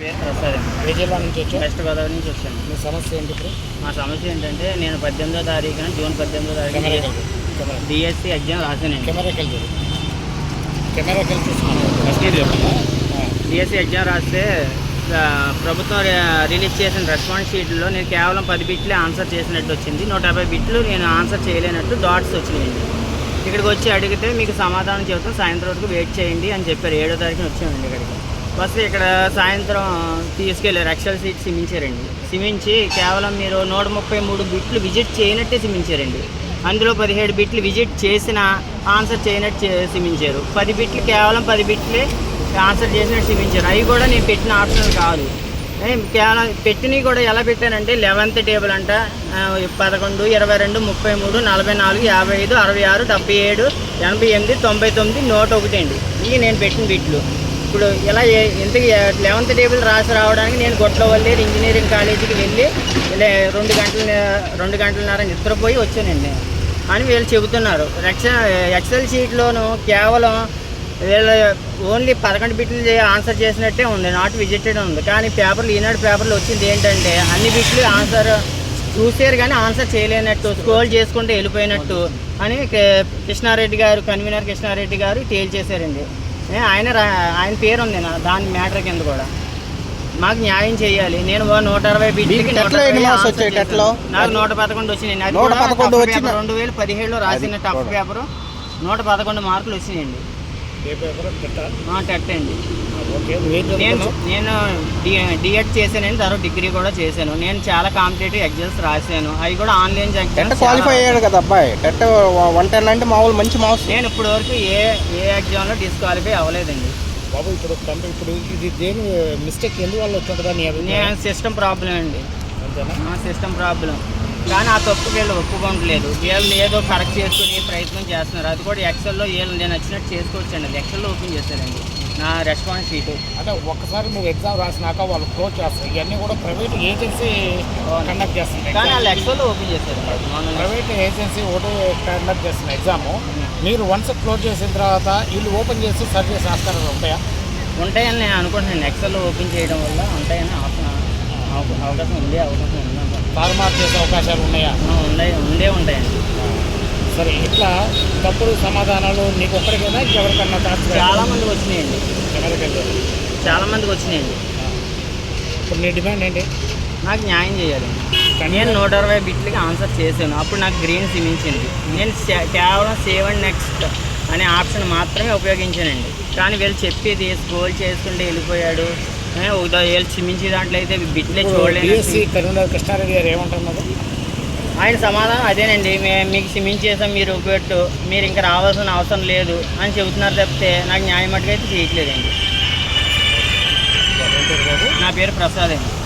జిల్లా నుంచి వచ్చావు వెస్ట్ గోదావరి నుంచి వచ్చాను. మీ సమస్య ఏంటి ఇప్పుడు? మా సమస్య ఏంటంటే నేను పద్దెనిమిదో తారీఖున జూన్ పద్దెనిమిదో తారీఖున డిఎస్సి ఎగ్జామ్ రాశానండి. కెమెరా కెమెరా చెప్పాలా డిఎస్సి ఎగ్జామ్ రాస్తే ప్రభుత్వం రిలీజ్ చేసిన రెస్పాన్స్ షీట్లో నేను కేవలం పది బిట్లే ఆన్సర్ చేసినట్టు వచ్చింది. నూట యాభై బిట్లు నేను ఆన్సర్ చేయలేనట్టు డాట్స్ వచ్చినాయండి. ఇక్కడికి వచ్చి అడిగితే మీకు సమాధానం చెబుతాం. సాయంత్రం వరకు వెయిట్ చేయండి అని చెప్పారు. ఏడో తారీఖున వచ్చామండి ఇక్కడికి. బస్సు ఇక్కడ సాయంత్రం తీసుకెళ్ళారు ఎక్సెల్ సీట్ సిమించారండి సిమించి కేవలం మీరు నూట ముప్పై మూడు బిట్లు విజిట్ చేయనట్టే సిమించారండి అందులో పదిహేడు బిట్లు విజిట్ చేసిన ఆన్సర్ చేయనట్టు సిమించారు పది బిట్లు కేవలం పది బిట్లే ఆన్సర్ చేసినట్టు సిమించారు అవి కూడా నేను పెట్టిన ఆప్షన్ కాదు. కేవలం పెట్టినవి కూడా ఎలా పెట్టానంటే లెవెన్త్ టేబుల్ అంట. పదకొండు ఇరవై రెండు ముప్పై మూడు నలభై నాలుగు యాభై ఐదు అరవై ఆరు డెబ్బై ఏడు ఎనభై ఎనిమిది తొంభై తొమ్మిది నూట ఒకటి అండి. ఇవి నేను పెట్టిన బిట్లు. ఇప్పుడు ఇలా ఎందుకు లెవెంత్ లెవెన్త్ టేబుల్ రాసి రావడానికి నేను గొట్లవల్లి ఇంజనీరింగ్ కాలేజీకి వెళ్ళి ఇలా రెండు గంటల రెండు గంటలన్నర నిద్రపోయి వచ్చానండి. అని వీళ్ళు చెబుతున్నారు. ఎక్సె ఎక్సెల్ షీట్లోను కేవలం వీళ్ళ ఓన్లీ పదకొండు బిట్లు ఆన్సర్ చేసినట్టే ఉంది. నాట్ విజిటెడ్ ఉంది. కానీ పేపర్లు ఈనాడు పేపర్లు వచ్చింది ఏంటంటే అన్ని బిట్లు ఆన్సర్ చూసారు కానీ ఆన్సర్ చేయలేనట్టు స్క్రోల్ చేసుకుంటే వెళ్ళిపోయినట్టు అని కృష్ణారెడ్డి గారు కన్వీనర్ కృష్ణారెడ్డి గారు తేల్చేశారండి. ఆయన రా- ఆయన పేరు ఉంది నా దాని మ్యాటర్ కింద కూడా? మాకు న్యాయం చేయాలి. నేను నూట అరవై. టెట్లో? నాకు నూట పదకొండు వచ్చినాయి. రెండు వేల పదిహేడులో రాసిన టఫ్. పేపర్ నూట పదకొండు మార్కులు వచ్చినాయండి. టెట్ అండి. నేను నేను డిఎడ్ చేశానండి తర్వాత డిగ్రీ కూడా చేశాను. నేను చాలా కాంపిటేటివ్ ఎగ్జామ్స్ రాశాను. అవి కూడా ఆన్లైన్ ఎగ్జామ్స్ క్వాలిఫై అయ్యాడు కదా అబ్బాయి. టెట్ వన్ టెన్ అంటే మామూలు మంచి మార్క్స్. నేను ఇప్పటి వరకు ఏ ఏ ఎగ్జామ్లో డిస్క్వాలిఫై అవ్వలేదండి. బాబు ఇప్పుడు ఇప్పుడు ఇది దేని మిస్టేక్ ఎందువల్ల వచ్చింటుందా నీ నేను సిస్టమ్ ప్రాబ్లం అండి. సిస్టమ్ ప్రాబ్లం కానీ ఆ తప్పు వీళ్ళు ఒప్పుకోవట్లేదు వీళ్ళు ఏదో కరెక్ట్ చేసుకుని ప్రయత్నం చేస్తున్నారు. అది కూడా ఎక్సెల్లో వీళ్ళు నేను నచ్చినట్టు చేసుకోవచ్చండి. అది ఎక్సెల్లో ఓపెన్ చేశారండి. నా రెస్పాన్స్ షీటు అంటే ఒక్కసారి నువ్వు ఎగ్జామ్ రాసినాక వాళ్ళు క్లోజ్ చేస్తారు. ఇవన్నీ కూడా ప్రైవేట్ ఏజెన్సీ కండక్ట్ చేస్తుంది. కానీ వాళ్ళు ఎక్సెల్లో ఓపెన్ చేశారు. మొన్న ప్రైవేట్ ఏజెన్సీ ఒకటి కండక్ట్ చేస్తున్న ఎగ్జామ్ మీరు వన్స్ క్లోజ్ చేసిన తర్వాత వీళ్ళు ఓపెన్ చేసి సర్వీస్ ఆస్కారాలు ఉంటాయా? ఉంటాయని నేను అనుకుంటున్నాను. ఎక్సెల్లో ఓపెన్ చేయడం వల్ల ఉంటాయని అవకాశం ఉండే అవకాశం ఉందంట తారుమారు చేసే అవకాశాలు ఉన్నాయా? ఉండే ఉండే ఉంటాయండి. సరే ఇట్లా తప్పుడు సమాధానాలు నీకు ఒక్కడికైనా ఎవరికన్నా చాలా మందికి వచ్చినాయండి. ఎవరికైనా? చాలా మందికి వచ్చినాయండి. ఇప్పుడు నీ డిమాండ్ ఏంటి? నాకు న్యాయం చేయాలి. నేను నూట అరవై బిట్లకి ఆన్సర్ చేశాను. అప్పుడు నాకు గ్రీన్ సిమించింది నేను కేవలం సేవ్ అండ్ నెక్స్ట్ అనే ఆప్షన్ మాత్రమే ఉపయోగించానండి. కానీ వీళ్ళు చెప్పేది స్క్రోల్ చేసుకుంటే వెళ్ళిపోయాడు? వీళ్ళు సిమించే దాంట్లో అయితే బిట్లే చూడలేదు కరీంనగర్ కృష్ణారెడ్డి గారు ఏమంటున్నారు? ఆయన సమాధానం అదేనండి. మే- మీకు సిమించేసాం మీరు ఉపయోగట్టు మీరు ఇంకా రావాల్సిన అవసరం లేదు అని చెబుతున్నారు తప్పితే నాకు న్యాయం అయితే చేయట్లేదండి. నా పేరు ప్రసాద్ అండి